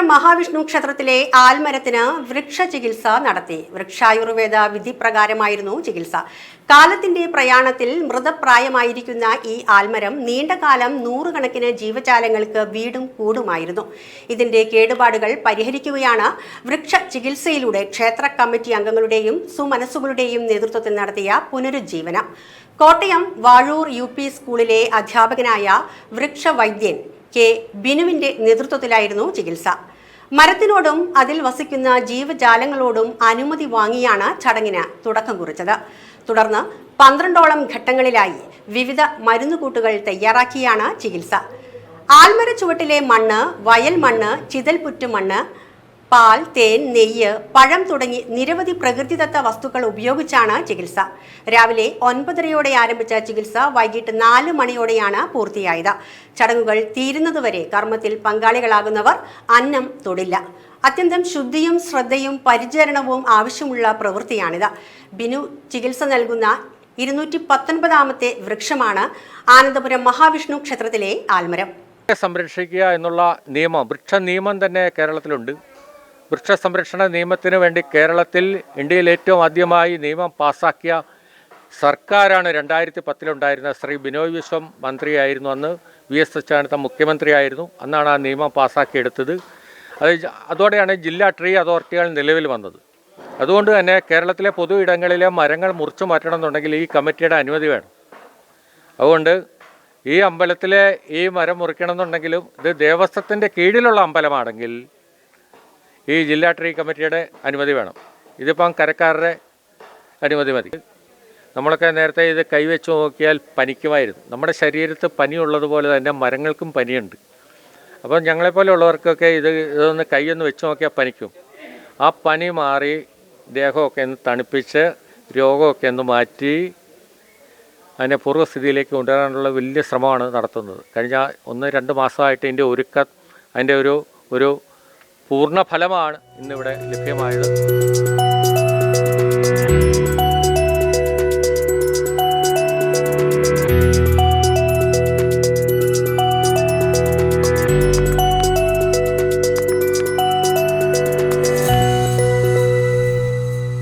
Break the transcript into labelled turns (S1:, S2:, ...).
S1: അനന്തപുരം മഹാവിഷ്ണു ക്ഷേത്രത്തിലെ ആൽമരത്തിന് വൃക്ഷ ചികിത്സ നടത്തി. വൃക്ഷായുർവേദ വിധി പ്രകാരമായിരുന്നു ചികിത്സ. കാലത്തിന്റെ പ്രയാണത്തിൽ മൃതപ്രായമായിരിക്കുന്ന ഈ ആൽമരം നീണ്ടകാലം നൂറുകണക്കിന് ജീവജാലങ്ങൾക്ക് വീടും കൂടുമായിരുന്നു. ഇതിന്റെ കേടുപാടുകൾ പരിഹരിക്കുകയാണ് വൃക്ഷ ചികിത്സയിലൂടെ ക്ഷേത്ര കമ്മിറ്റി അംഗങ്ങളുടെയും സുമനസ്സുകളുടെയും നേതൃത്വത്തിൽ നടത്തിയ പുനരുജ്ജീവനം. കോട്ടയം വാഴൂർ യു സ്കൂളിലെ അധ്യാപകനായ വൃക്ഷവൈദ്യൻ കെ ബിനുവിന്റെ നേതൃത്വത്തിലായിരുന്നു ചികിത്സ. മരത്തിനോടും അതിൽ വസിക്കുന്ന ജീവജാലങ്ങളോടും അനുമതി വാങ്ങിയാണ് ചടങ്ങിന് തുടക്കം കുറിച്ചത്. തുടർന്ന് പന്ത്രണ്ടോളം ഘട്ടങ്ങളിലായി വിവിധ മരുന്നുകൂട്ടുകൾ തയ്യാറാക്കിയാണ് ചികിത്സ. ആൽമര ചുവട്ടിലെ മണ്ണ് വയൽ മണ്ണ് ചിതൽപുറ്റു മണ്ണ് പാൽ തേൻ നെയ്യ് പഴം തുടങ്ങി നിരവധി പ്രകൃതിദത്ത വസ്തുക്കൾ ഉപയോഗിച്ചാണ് ചികിത്സ. രാവിലെ ഒൻപതരയോടെ ആരംഭിച്ച ചികിത്സ വൈകിട്ട് നാല് മണിയോടെയാണ് പൂർത്തിയായത്. ചടങ്ങുകൾ തീരുന്നതുവരെ കർമ്മത്തിൽ പങ്കാളികളാകുന്നവർ അന്നം തൊടില്ല. അത്യന്തം ശുദ്ധിയും ശ്രദ്ധയും പരിചരണവും ആവശ്യമുള്ള പ്രവൃത്തിയാണിത്. ബിനു ചികിത്സ നൽകുന്ന ഇരുന്നൂറ്റി പത്തൊൻപതാമത്തെ വൃക്ഷമാണ് ആനന്ദപുരം മഹാവിഷ്ണു ക്ഷേത്രത്തിലെ ആൽമരം.
S2: സംരക്ഷിക്കുക എന്നുള്ള നിയമം വൃക്ഷ നിയമം തന്നെ കേരളത്തിലുണ്ട്. വൃക്ഷ സംരക്ഷണ നിയമത്തിന് വേണ്ടി കേരളത്തിൽ ഇന്ത്യയിൽ ഏറ്റവും ആദ്യമായി നിയമം പാസാക്കിയ സർക്കാരാണ് രണ്ടായിരത്തി പത്തിലുണ്ടായിരുന്ന ശ്രീ ബിനോയ് വിശ്വം മന്ത്രിയായിരുന്നു അന്ന്. വി എസ് സച്ചിദാനന്ദ മുഖ്യമന്ത്രിയായിരുന്നു. അന്നാണ് ആ നിയമം പാസാക്കിയെടുത്തത്. അത് അതോടെയാണ് ജില്ലാ ട്രീ അതോറിറ്റികൾ നിലവിൽ വന്നത്. അതുകൊണ്ട് തന്നെ കേരളത്തിലെ പൊതു ഇടങ്ങളിലെ മരങ്ങൾ മുറിച്ചു മാറ്റണം എന്നുണ്ടെങ്കിൽ ഈ കമ്മിറ്റിയുടെ അനുമതി വേണം. അതുകൊണ്ട് ഈ അമ്പലത്തിലെ ഈ മരം മുറിക്കണം എന്നുണ്ടെങ്കിലും ഇത് ദേവസ്വത്തിന്റെ കീഴിലുള്ള അമ്പലമാണെങ്കിൽ ഈ ജില്ലാ ട്രീ കമ്മിറ്റിയുടെ അനുമതി വേണം. ഇതിപ്പം കരക്കാരുടെ അനുമതി മതി. നമ്മളൊക്കെ നേരത്തെ ഇത് കൈവച്ച് നോക്കിയാൽ പനിക്കുമായിരുന്നു. നമ്മുടെ ശരീരത്ത് പനിയുള്ളതുപോലെ തന്നെ മരങ്ങൾക്കും പനിയുണ്ട്. അപ്പോൾ അപ്പം ഞങ്ങളെപ്പോലെയുള്ളവർക്കൊക്കെ ഇത് ഇതൊന്ന് കൈയൊന്ന് വെച്ച് നോക്കിയാൽ പനിക്കും. ആ പനി മാറി ദേഹമൊക്കെ ഒന്ന് തണുപ്പിച്ച് രോഗമൊക്കെ ഒന്ന് മാറ്റി അതിനെ പൂർവസ്ഥിതിയിലേക്ക് കൊണ്ടുവരാനുള്ള വലിയ ശ്രമമാണ് നടത്തുന്നത്. കഴിഞ്ഞ ഒന്ന് രണ്ട് മാസമായിട്ട് ഇതിന്റെ ഒരുക്ക അതിന്റെ ഒരു ഒരു പൂർണ ഫലമാണ് ഇന്നിവിടെ ലഭ്യമായത്.